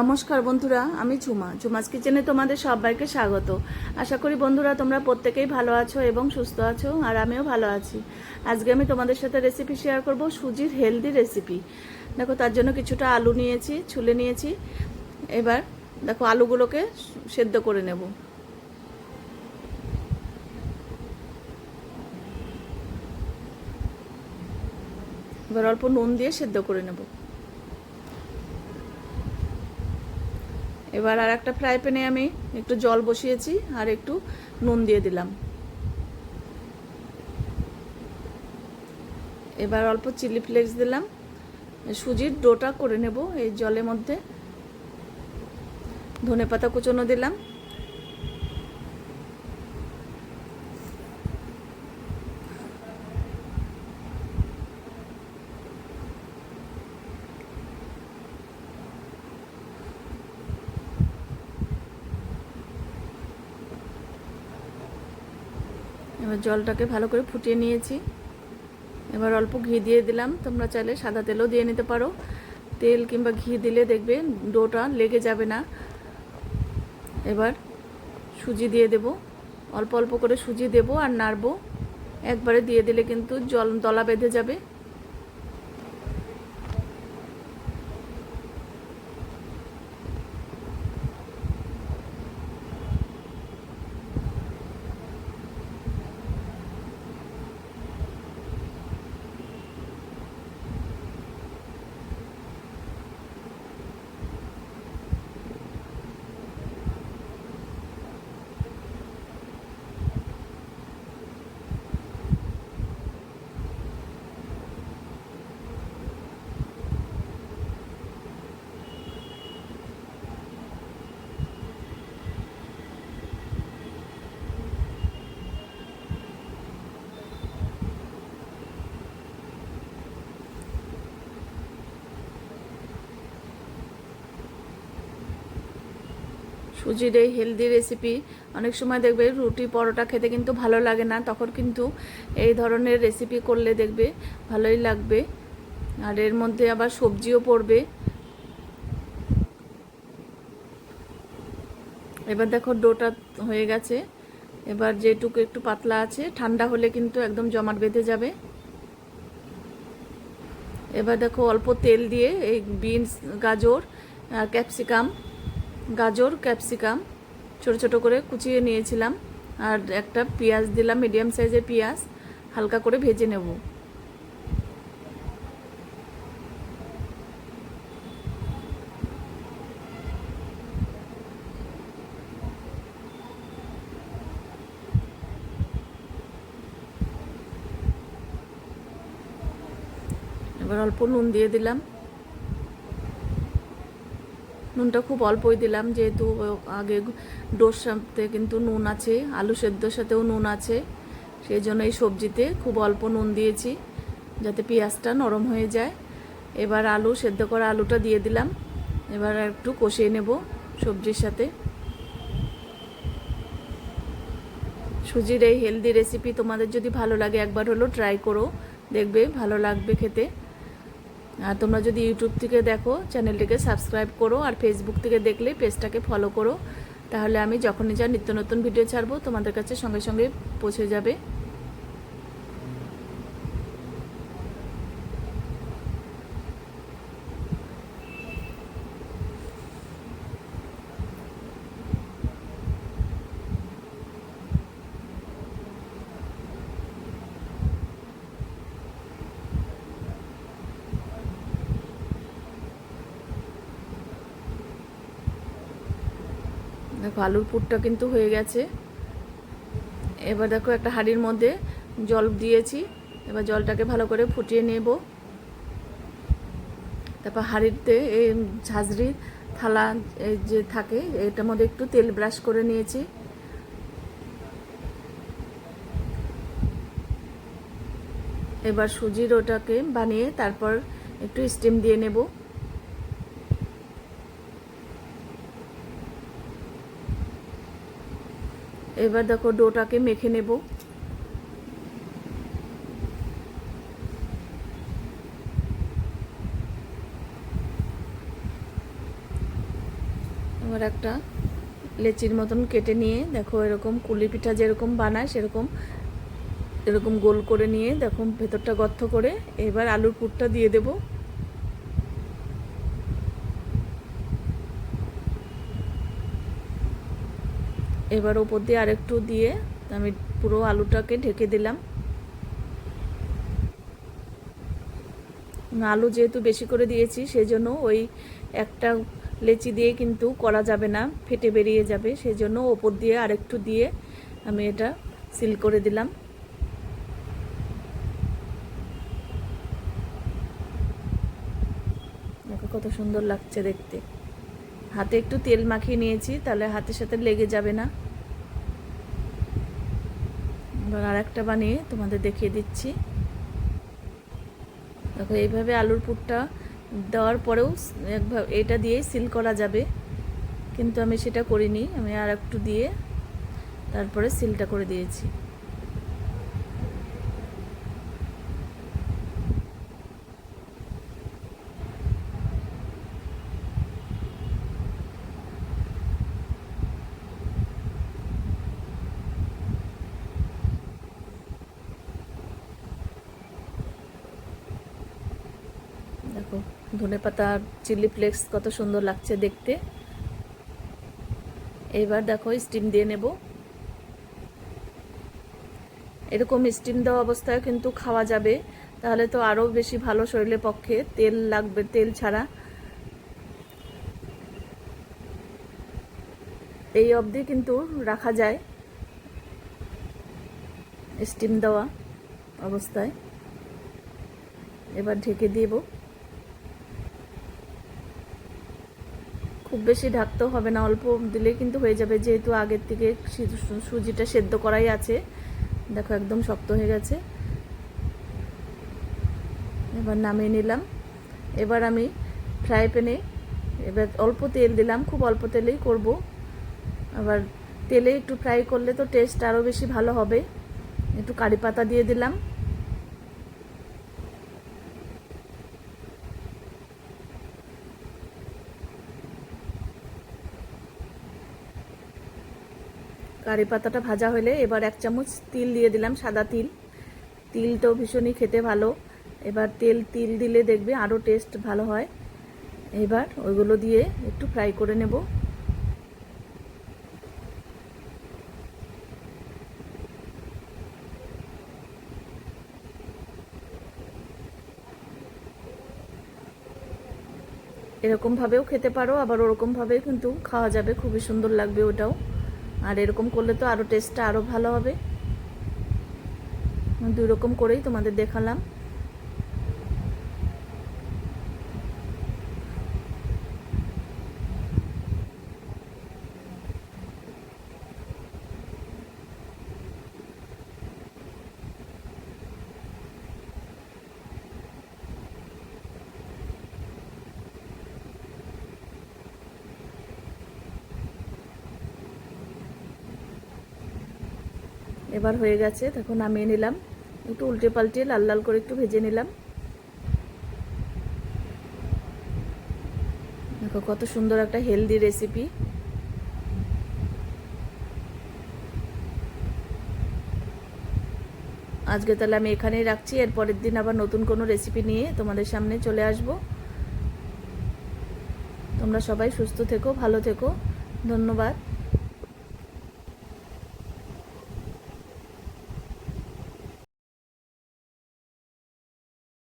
নমস্কার বন্ধুরা, আমি ঝুমা ঝুমাস কিচেনে তোমাদের সবাইকে স্বাগত। আশা করি বন্ধুরা তোমরা প্রত্যেকেই ভালো আছো এবং সুস্থ আছো, আর আমিও ভালো আছি। আজকে আমি তোমাদের সাথে রেসিপি শেয়ার করব সুজির হেলদি রেসিপি দেখো, তার জন্য কিছুটা আলু নিয়েছি, ছুলে নিয়েছি। এবার দেখো, আলুগুলোকে সেদ্ধ করে নেব। এবার অল্প নুন দিয়ে সেদ্ধ করে নেব। এবার আর একটা ফ্রাই প্যানে আমি একটু জল বসিয়েছি আর একটু নুন দিয়ে দিলাম। এবার অল্প চিলি ফ্লেক্স দিলাম। সুজির ডোটা করে নেব এই জলের মধ্যে। ধনে পাতা কুচনো দিলাম। এবার জলটাকে ভালো করে ফুটিয়ে নিয়েছি। এবার অল্প ঘি দিয়ে দিলাম। তোমরা চাইলে সাদা তেলও দিয়ে নিতে পারো। তেল কিংবা ঘি দিলে দেখবে ডোটা লেগে যাবে না। এবার সুজি দিয়ে দেব। অল্প অল্প করে সুজি দেব আর নাড়বো। একবারে দিয়ে দিলে কিন্তু জল, দলা বেঁধে যাবে। সুজির এই হেলদি রেসিপি অনেক সময় দেখবে রুটি পরোটা খেতে কিন্তু ভালো লাগে না, তখন কিন্তু এই ধরনের রেসিপি করলে দেখবে ভালোই লাগবে। আর এর মধ্যে আবার সবজিও পড়বে। এবার দেখো ডোটা হয়ে গেছে। এবার যেটুকু একটু পাতলা আছে, ঠান্ডা হলে কিন্তু একদম জমাট বেঁধে যাবে। এবার দেখো অল্প তেল দিয়ে এই বিনস, গাজর আর ক্যাপসিকাম গাজর, ক্যাপসিকাম, ছোট ছোট করে কুচিয়ে নিয়েছিলাম আর একটা পেঁয়াজ দিলাম মিডিয়াম সাইজের পেঁয়াজ, হালকা করে ভেজে নেব। এবার অল্প নুন দিয়ে দিলাম। নুনটা খুব অল্পই দিলাম, যেহেতু আগে ডোর সাথে কিন্তু নুন আছে, আলু সেদ্ধর সাথেও নুন আছে, সেই জন্য এই সবজিতে খুব অল্প নুন দিয়েছি যাতে পেঁয়াজটা নরম হয়ে যায়। এবার আলু, সেদ্ধ করা আলুটা দিয়ে দিলাম, এবার একটু কষিয়ে নেব সবজির সাথে। সুজির এই হেলদি রেসিপি তোমাদের যদি ভালো লাগে একবার হলো ট্রাই করো, দেখবে ভালো লাগবে খেতে। আর তোমরা যদি ইউটিউব থেকে দেখো, চ্যানেলটিকে সাবস্ক্রাইব করো আর ফেসবুক থেকে দেখলে পেজটাকে ফলো করো, তাহলে আমি যখনই যা নিত্য নতুন ভিডিও ছাড়বো তোমাদের কাছে সঙ্গে সঙ্গে পৌঁছে যাবে। দেখো আলুর পুরটা কিন্তু হয়ে গেছে। এবার দেখো একটা হাঁড়ির মধ্যে জল দিয়েছি। এবার জলটাকে ভালো করে ফুটিয়ে নেব। তারপর হাঁড়িতে এই ঝাঁঝরি থালা যে থাকে, এটার মধ্যে একটু তেল ব্রাশ করে নিয়েছি। এবার সুজির ওটাকে বানিয়ে তারপর একটু স্টিম দিয়ে নেব। এবার দেখো ডোটাকে মেখে নেব। এবার একটা লেচির মতন কেটে নিয়ে দেখো এরকম কুলি পিঠা যেরকম বানায় সেরকম এরকম গোল করে নিয়ে দেখো ভেতরটা গর্ত করে এবার আলুর পুরটা দিয়ে দেব। এবার ওপর দিয়ে আরেকটু দিয়ে আমি পুরো আলুটাকে ঢেকে দিলাম। আলু যেহেতু বেশি করে দিয়েছি, সেজন্য ওই একটা লেচি দিয়ে কিন্তু করা যাবে না, ফেটে বেরিয়ে যাবে। সেজন্য ওপর দিয়ে আরেকটু দিয়ে আমি এটা সিল করে দিলাম। দেখো কত সুন্দর লাগছে দেখতে। হাতে একটু তেল মাখিয়ে নিয়েছি, তাহলে হাতের সাথে লেগে যাবে না। এবার আর একটা বানিয়ে তোমাদের দেখিয়ে দিচ্ছি। দেখো, এইভাবে আলুর পুরটা দেওয়ার পরেও এটা দিয়ে সিল করা যাবে। কিন্তু আমি সেটা করিনি, আমি আর একটু দিয়ে তারপরে সিলটা করে দিয়েছি দেখো ধনে পাতা চিলি ফ্লেক্স কত সুন্দর লাগছে দেখতে। এবার দেখো স্টিম দিয়ে নেব। এরকম স্টিম দেওয়া অবস্থায় কিন্তু খাওয়া যাবে। তাহলে তো আরও বেশি ভালো শরীরের পক্ষে। তেল লাগবে, তেল ছাড়া। এই অবধি কিন্তু রাখা যায় স্টিম দেওয়া অবস্থায়। এবার ঢেকে দেবো। খুব বেশি ঢাকতেও হবে না, অল্প দিলে কিন্তু হয়ে যাবে। যেহেতু আগের থেকে সুজিটা সেদ্ধ করাই আছে, দেখো একদম শক্ত হয়ে গেছে। এবার নামিয়ে নিলাম। এবার আমি ফ্রাই প্যানে এবার অল্প তেল দিলাম, খুব অল্প তেলেই করব। আবার তেলে একটু ফ্রাই করলে তো টেস্ট আরও বেশি ভালো হবে। একটু কারি পাতা দিয়ে দিলাম। কারি পাতাটা ভাজা হলে এবার এক চামচ তিল দিয়ে দিলাম, সাদা তিল। তিল তো ভীষণই খেতে ভালো। এবার তেল, তিল দিলে দেখবে আরও টেস্ট ভালো হয়। এবার ওইগুলো দিয়ে একটু ফ্রাই করে নেব। এরকমভাবেও খেতে পারো, আবার ওরকমভাবেও কিন্তু খাওয়া যাবে। খুবই সুন্দর লাগবে ওটাও। আর এরকম করলে তো আরও টেস্টটা আরও ভালো হবে। দুই রকম করেই তোমাদের দেখালাম। এবার হয়ে গেছে তখন নামিয়ে নিলাম। একটু উল্টে পাল্টে লাল লাল করে একটু ভেজে নিলাম। দেখো কত সুন্দর একটা হেলদি রেসিপি আজকে তাহলে আমি এখানেই রাখছি এর পরের দিন আবার নতুন কোনো রেসিপি নিয়ে তোমাদের সামনে চলে আসব। তোমরা সবাই সুস্থ থেকো, ভালো থেকো, ধন্যবাদ।